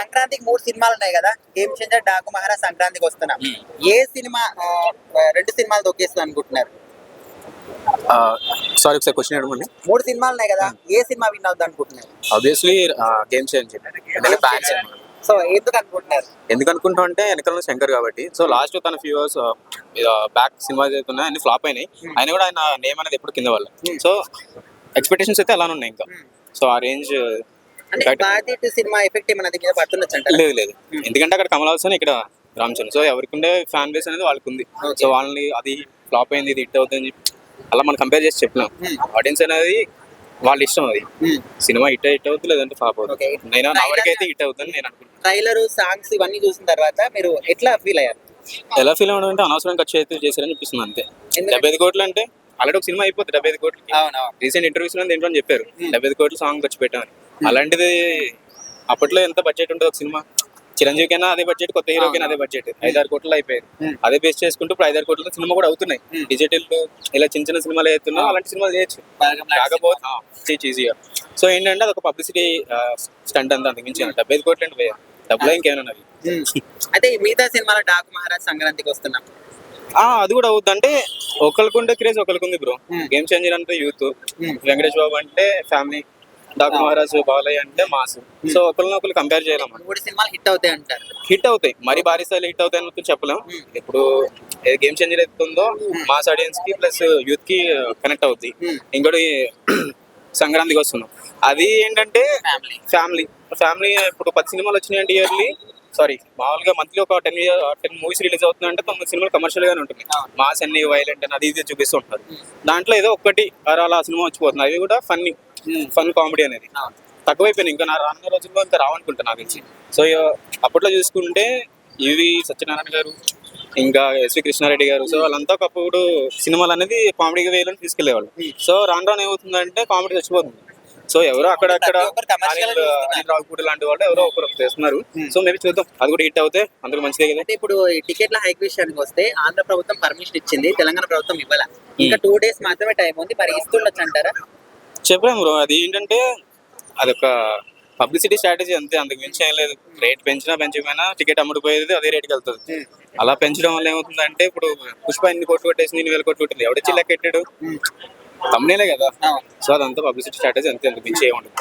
సంక్రాంతికి మూడు సినిమాలు ఉన్నాయి కదా. గేమ్ చేంజర్ డాకు మహారాజ్ సంక్రాంతికి వస్తున్నాం. ఏ సినిమా రెండు సినిమాలు తొక్కేస్తుంది అనుకుంటున్నారు? సారీ ఒకసారి క్వశ్చన్ అడగండి. మూడు సినిమాలు ఉన్నాయి కదా. ఏ సినిమా విన్ అవుద్ది అనుకుంటున్నారు? ఆబ్వియస్లీ గేమ్ చేంజ్ ఎందుకంటే సో ఎందుకు అనుకుంటున్నారు? ఎందుకు అనుకుంటాం అంటే వెనకాల శంకర్ కాబట్టి. సో లాస్ట్ తన ఫ్యూ ఇయర్స్ బ్యాక్ సినిమా అవుతున్నాయి అన్ని ఫ్లాప్ అయినాయి. ఆయన కూడా ఆయన నేమ్ అనేది ఎప్పుడు కింద వాళ్ళ సో ఎక్స్పెక్టేషన్స్ అయితే అలానే ఉన్నాయి ఇంకా. సో ఆ రేంజ్ అంటే సినిమా ఎఫెక్ట్ ఏమైనా అది మీద పడుతుండొచ్చు అంటారా? లేదు లేదు. ఎందుకంటే అక్కడ కమల్ హాసన్ ఇక్కడ రామ్ చరణ్ సో ఎవరికి ఉండే ఫ్యాన్ బేస్ అనేది వాళ్ళకి ఉంది. సో వాళ్ళని అది ఫ్లాప్ అయింది ఇది హిట్ అవుతుంది అని చెప్పి అలా మనం కంపేర్ చేసి చెప్పినాం. Hmm. ఆడియన్స్ అనేది వాళ్ళ ఇష్టం అది. Hmm. సినిమా హిట్ హిట్ అవుతుంది లేదంటే ఫ్లాప్ అవుతుంది. నేను నా హిట్ అవుతుంది నేను అనుకుంటున్నాను ట్రైలర్ సాంగ్స్ ఇవన్నీ చూసిన తర్వాత మీరు ఎట్లా ఫీల్ అయ్యారు? ఎలా ఫీల్ అవ్వడం అంటే అనవసరం ఖర్చు అయితే చేశారని అనిపిస్తుంది అంతే. డెబ్బై ఐదు కోట్లు అంటే ఆల్రెడీ ఒక సినిమా అయిపోతుంది డెబ్బై ఐదు కోట్లు రీసెంట్ ఇంటర్వ్యూస్లో దేంట్లో అని చెప్పారు. Hmm. డెబ్బై ఐదు కోట్లు సాంగ్ ఖర్చు పెట్టామని. అలాంటిది అప్పట్లో ఎంత బడ్జెట్ ఉంటుంది ఒక సినిమా. చిరంజీవి కైనా అదే బడ్జెట్ కొత్త హీరో కైనా అదే బడ్జెట్ ఐదారు కోట్లు అయిపోయారు Hmm. అదే బేస్ చేసుకుంటూ ఇప్పుడు ఐదారు కోట్ల సినిమా కూడా అవుతున్నాయి. Hmm. డిజిటల్ ఇలా చిన్న చిన్న సినిమాలు అవుతున్నాయి అలాంటి సినిమాలు చేయొచ్చు. కాకపోతే ఈజీగా సో ఏంటంటే అదొక పబ్లిసిటీ స్టంట్ అంతా మించి డెబ్బై ఐదు కోట్లు అంటే పోయాయి. డబ్బులో ఇంకేమైనా అయితే మిగతా సినిమాలో డాకు మహారాజ్ సంక్రాంతికి వస్తున్నాం. ఆ, అది కూడా అవుద్ది. అంటే ఒకరికుండే క్రేజ్ ఒకరికుంది బ్రో Hmm. గేమ్ చేంజర్ అంటే యూత్ Hmm. వెంకటేష్ బాబు అంటే ఫ్యామిలీ డాక్టర్ మహారాజ్ బాలయ్య అంటే మాస్. సో ఒకరిని ఒకరు కంపేర్ చేయలేం మూడు సినిమాలు హిట్ అవుతాయి అంటారు. హిట్ అవుతాయి. మరి భారీ స్థాయిలో హిట్ అవుతాయి అని చెప్పలేం Hmm. ఇప్పుడు గేమ్ చేంజర్ అవుతుందో మాస్ ఆడియన్స్కి ప్లస్ యూత్కి కనెక్ట్ అవుద్ది. Hmm. ఇంకోటి సంక్రాంతికి వస్తున్నాం. అది ఏంటంటే ఫ్యామిలీ ఫ్యామిలీ ఇప్పుడు పది సినిమాలు వచ్చినాయంటే ఇయర్లీ సారీ మామూలుగా మంత్లీ ఒక ten year ten movies release అవుతుందంటే తొమ్మిది సినిమాలు కమర్షియల్ గానే ఉంటుంది. మాస్ అన్ని వైలెంట్ అని అది ఇది చూపిస్తూ ఉంటారు. దాంట్లో ఏదో ఒకటి అలా సినిమా వచ్చిపోతుంది. అవి కూడా ఫన్నీ ఫన్ కామెడీ అనేది. తక్కువైపోయింది ఇంకా నా రానున్న రోజుల్లో ఇంకా రావనుకుంటా నాకు తెలిసి సో అప్పట్లో చూసుకుంటే ఇవి సత్యనారాయణ గారు ఇంకా ఎస్వి కృష్ణారెడ్డి గారు సో వాళ్ళంతా ఒకప్పుడు సినిమాలు అనేది కామెడీ వేలో తీసుకెళ్ళేవాళ్ళు సో రాను రాను ఏమవుతుందంటే కామెడీ చచ్చిపోతుంది. సో ఎవరో అక్కడక్కడ రావుపూడి లాంటి వాళ్ళు ఎవరో ఒకరు చేస్తున్నారు. సో మేబీ చూద్దాం. అది కూడా హిట్ అవుతే అందరూ మంచిదే కదా. ఇప్పుడు ఈ టికెట్ల హైక్ విషయానికి వస్తే ఆంధ్ర ప్రభుత్వం పర్మిషన్ ఇచ్చింది తెలంగాణ ప్రభుత్వం ఇవ్వాల? ఇంకా టూ డేస్ మాత్రమే టైం ఉంది. మరి ఇస్తుండొచ్చు అంటారా? చెప్పలేము బ్రో. అది ఏంటంటే అదొక పబ్లిసిటీ స్ట్రాటజీ అంతే. అంతకు మించి ఏం లేదు. రేట్ పెంచినా పెంచకపోయినా టికెట్ అమ్ముడుపోయేది అదే రేట్కి వెళ్తుంది. అలా పెంచడం వల్ల ఏమవుతుందంటే ఇప్పుడు పుష్ప ఎన్ని కోట్లు కొట్టేసి నేను వేల కోట్లు కొట్టింది? ఎవడొచ్చి లెక్క ఎట్టాడు తమ్మునేలే కదా. సో అదంతా పబ్లిసిటీ స్ట్రాటజీ అంతే. అంతకు మించి ఏముండదు